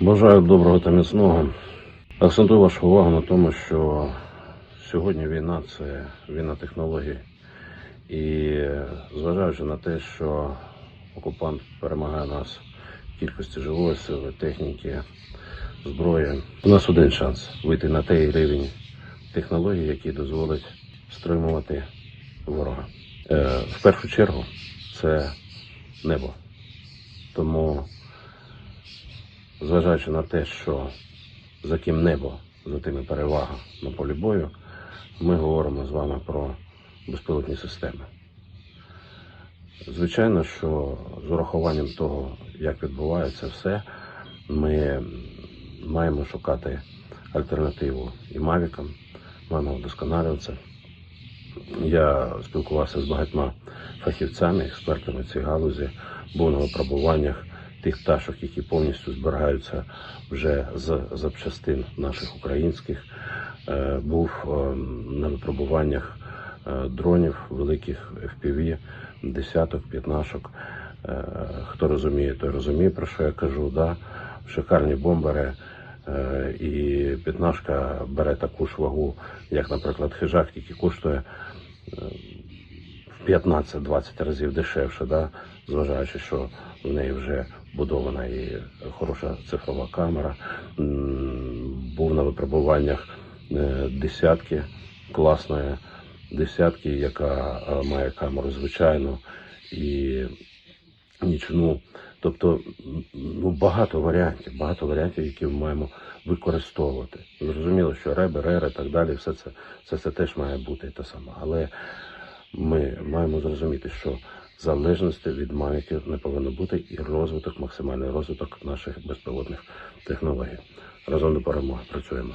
Бажаю доброго та міцного. Акцентую вашу увагу на тому, що сьогодні війна це війна технологій. І зважаючи на те, що окупант перемагає нас в кількості живої сили, техніки, зброї, у нас один шанс вийти на той рівень технологій, який дозволить стримувати ворога. Е, в першу чергу це небо. Тому зважаючи на те, що за ким небо, за тими перевага на полі бою, ми говоримо з вами про безпілотні системи. Звичайно, що з урахуванням того, як відбувається все, ми маємо шукати альтернативу і мавікам, маємо вдосконалюватися. Я спілкувався з багатьма фахівцями, експертами цієї галузі, був на випробуваннях тих пташок, які повністю зберігаються вже з запчастин наших українських. Е, Був е, на випробуваннях е, дронів великих FPV, десяток, п'ятнашок. Хто розуміє, той розуміє, про що я кажу. Да? Шикарні бомбери. І п'ятнашка бере таку ж вагу, як, наприклад, хижак, тільки коштує в 15-20 разів дешевше, да? зважаючи, що в неї вже будована і хороша цифрова камера. Був на випробуваннях е, десятки класної десятки, яка е, має камеру звичайну і нічну. Тобто ну, багато варіантів, багато варіантів, які ми маємо використовувати. Зрозуміло, що реби, рери і так далі, все це, все це теж має бути те саме. Але ми маємо зрозуміти, що залежності від мавіків не повинно бути і розвиток, максимальний розвиток наших безпілотних технологій. Разом до перемоги працюємо.